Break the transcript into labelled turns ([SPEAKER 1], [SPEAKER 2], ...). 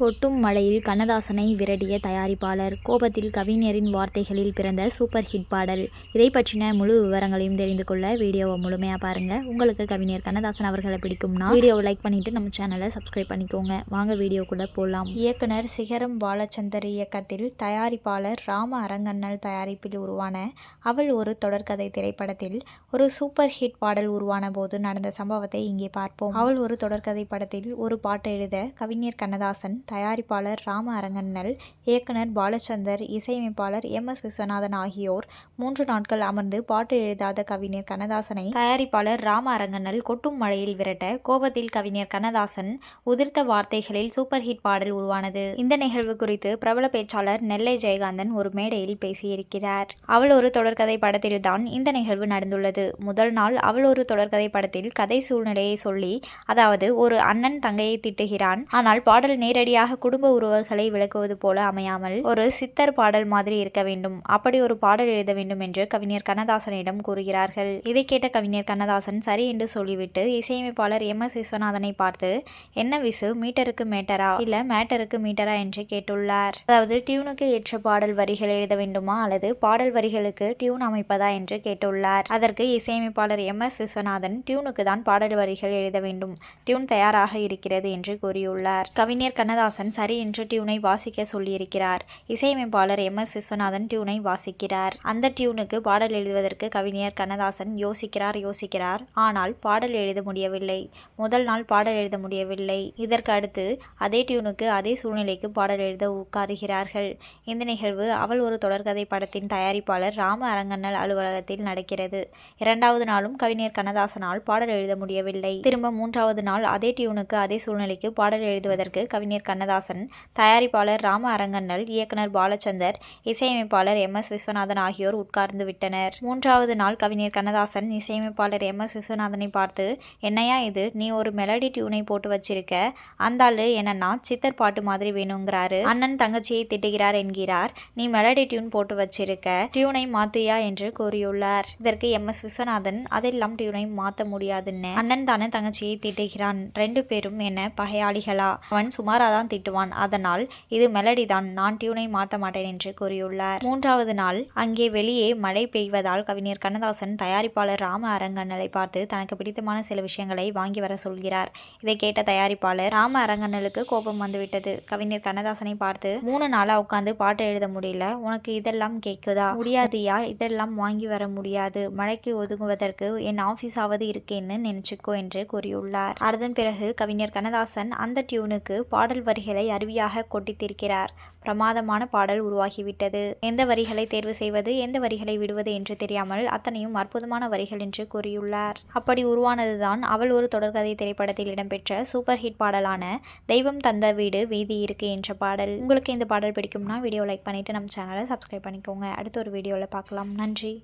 [SPEAKER 1] கொட்டும் மழையில் கண்ணதாசனை விரட்டிய தயாரிப்பாளர். கோபத்தில் கவிஞரின் வார்த்தைகளில் பிறந்த சூப்பர் ஹிட் பாடல். இதை பற்றின முழு விவரங்களையும் தெரிந்து கொள்ள வீடியோவை முழுமையாக பாருங்கள் உங்களுக்கு கவிஞர் கண்ணதாசன் அவர்களை பிடிக்கும்னா வீடியோவை லைக் பண்ணிவிட்டு நம்ம சேனலை சப்ஸ்கிரைப் பண்ணிக்கோங்க. வாங்க வீடியோக்குள்ளே போகலாம் இயக்குனர் சிகரம் பாலச்சந்தர் இயக்கத்தில் தயாரிப்பாளர் ராம அரங்கண்ணல் தயாரிப்பில் உருவான அவள் ஒரு தொடர்கதை திரைப்படத்தில் ஒரு சூப்பர் ஹிட் பாடல் உருவான போது நடந்த சம்பவத்தை இங்கே பார்ப்போம். அவள் ஒரு தொடர்கதை படத்தில் ஒரு பாட்டு எழுத கவிஞர் கண்ணதாசன் தயாரிப்பாளர் ராம அரங்கண்ணல் இயக்குனர் பாலச்சந்தர் இசையமைப்பாளர் எம். எஸ். விஸ்வநாதன் ஆகியோர் மூன்று நாட்கள் அமர்ந்து பாட்டு எழுதாத கவிஞர் கண்ணதாசனை தயாரிப்பாளர் ராம அரங்கண்ணல் கொட்டும் மழையில் விரட்ட கோபத்தில் கவிஞர் கண்ணதாசன் உதிர்த்த வார்த்தைகளில் சூப்பர் ஹிட் பாடல் உருவானது. இந்த நிகழ்வு குறித்து பிரபல பேச்சாளர் நெல்லை ஜெயகாந்தன் ஒரு மேடையில் பேசியிருக்கிறார். அவள் ஒரு தொடர்கதை படத்தில்தான் இந்த நிகழ்வு நடந்துள்ளது. முதல் நாள் அவள் ஒரு தொடர்கதை படத்தில் கதை சூழ்நிலையை சொல்லி அதாவது ஒரு அண்ணன் தங்கையை திட்டுகிறான். ஆனால் பாடல் நேரடி நேரடியாக குடும்ப உறவுகளை விளக்குவது போல அமையாமல் ஒரு சித்தர் பாடல் மாதிரி இருக்க வேண்டும். அப்படி ஒரு பாடல் எழுத வேண்டும் என்று கவிஞர் கண்ணதாசனிடம் கூறுகிறார்கள். இதை கேட்ட கவிஞர் கண்ணதாசன் சரி என்று சொல்லிவிட்டு இசையமைப்பாளர் எம். எஸ். விஸ்வநாதனை பார்த்து என்ன விசு மீட்டருக்கு மேட்டரா? இல்ல மேட்டருக்கு மீட்டரா? என்று கேட்டுள்ளார். அதாவது டியூனுக்கு ஏற்ற பாடல் வரிகள் எழுத வேண்டுமா? அல்லது பாடல் வரிகளுக்கு டியூன் அமைப்பதா? என்று கேட்டுள்ளார். அதற்கு இசையமைப்பாளர் எம். எஸ். விஸ்வநாதன் டியூனுக்கு தான் பாடல் வரிகள் எழுத வேண்டும். டியூன் தயாராக இருக்கிறது என்று கூறியுள்ளார். கவிஞர் கண்ணதாசன் சரி என்று டியூனை வாசிக்க சொல்லியிருக்கிறார். இசையமைப்பாளர் எம். எஸ். விஸ்வநாதன் டியூனை வாசிக்கிறார். அந்த டியூனுக்கு பாடல் எழுதுவதற்கு கவிஞர் கண்ணதாசன் யோசிக்கிறார் யோசிக்கிறார். ஆனால் பாடல் எழுத முடியவில்லை. முதல் நாள் பாடல் எழுத முடியவில்லை. இதற்கு அடுத்து அதே டியூனுக்கு அதே சூழ்நிலைக்கு பாடல் எழுத உட்காருகிறார்கள். இந்த நிகழ்வு அவள் ஒரு தொடர்கதை படத்தின் தயாரிப்பாளர் ராம அரங்கண்ணல் அலுவலகத்தில் நடக்கிறது. இரண்டாவது நாளும் கவிஞர் கண்ணதாசனால் பாடல் எழுத முடியவில்லை. திரும்ப மூன்றாவது நாள் அதே டியூனுக்கு அதே சூழ்நிலைக்கு பாடல் எழுதுவதற்கு கவிஞர் கண்ணதாசன் தயாரிப்பாளர் ராம அரங்கண்ணல் இயக்குனர் பாலச்சந்தர் இசையமைப்பாளர் எம். எஸ். விஸ்வநாதன் ஆகியோர் உட்கார்ந்து விட்டனர். மூன்றாவது நாள் கவிஞர் கண்ணதாசன் இசையமைப்பாளர் எம். எஸ். விஸ்வநாதனை பார்த்து என்னையா இது? நீ ஒரு மெலடி டியூனை போட்டு வச்சிருக்க? அந்த ஆளு என்னன்னா சித்தர் பாட்டு மாதிரி வேணுங்கிறாரு. அண்ணன் தங்கச்சியை திட்டுகிறார் என்கிறார். நீ மெலடி டியூன் போட்டு வச்சிருக்க. டியூனை மாத்தியா என்று கூறியுள்ளார். இதற்கு எம். எஸ். விஸ்வநாதன் அதெல்லாம் டியூனை மாத்த முடியாதுன்னு. அண்ணன் தானே தங்கச்சியை திட்டுகிறான். ரெண்டு பேரும் என்ன பகையாளிகளா? அவன் சுமாராதான் தான் திட்டுவான். அதனால் இது மெலடி தான். நான் டியூனை மாற்ற மாட்டேன் என்று கூறியுள்ளார். மூன்றாவது நாள் அங்கே வெளியே மழை பெய்வதால் கவிஞர் கண்ணதாசன் தயாரிப்பாளர் ராம அரங்கண்ணலை பார்த்து தனக்கு பிடித்தமான சில விஷயங்களை வாங்கி வர சொல்கிறார். இதை கேட்ட தயாரிப்பாளர் ராம அரங்கண்ணலுக்கு கோபம் வந்துவிட்டது. கவிஞர் கண்ணதாசனை பார்த்து மூணு நாளா உட்காந்து பாட்டு எழுத முடியல. உனக்கு இதெல்லாம் கேட்குதா முடியாதியா இதெல்லாம் வாங்கி வர முடியாது. மழைக்கு ஒதுங்குவதற்கு என் ஆபீஸ் ஆவது இருக்கேன்னு நினைச்சுக்கோ என்று கூறியுள்ளார். அதன் பிறகு கவிஞர் கண்ணதாசன் அந்த டியூனுக்கு பாடல் வரிகளை அருவியாக கொட்டித்திருக்கிறார். பிரமாதமான பாடல் உருவாகிவிட்டது. எந்த வரிகளை தேர்வு செய்வது எந்த வரிகளை விடுவது என்று தெரியாமல் அத்தனையும் அற்புதமான வரிகள் என்று கூறியுள்ளார். அப்படி உருவானதுதான் அவள் ஒரு தொடர்கதை திரைப்படத்தில் இடம்பெற்ற சூப்பர் ஹிட் பாடலான தெய்வம் தந்த வீடு வீதி இருக்கு என்ற பாடல். உங்களுக்கு இந்த பாடல் பிடிக்கும்னா வீடியோ லைக் பண்ணிட்டு நம்ம சேனலை சப்ஸ்கிரைப் பண்ணிக்கோங்க. அடுத்த ஒரு வீடியோவில் பார்க்கலாம். நன்றி.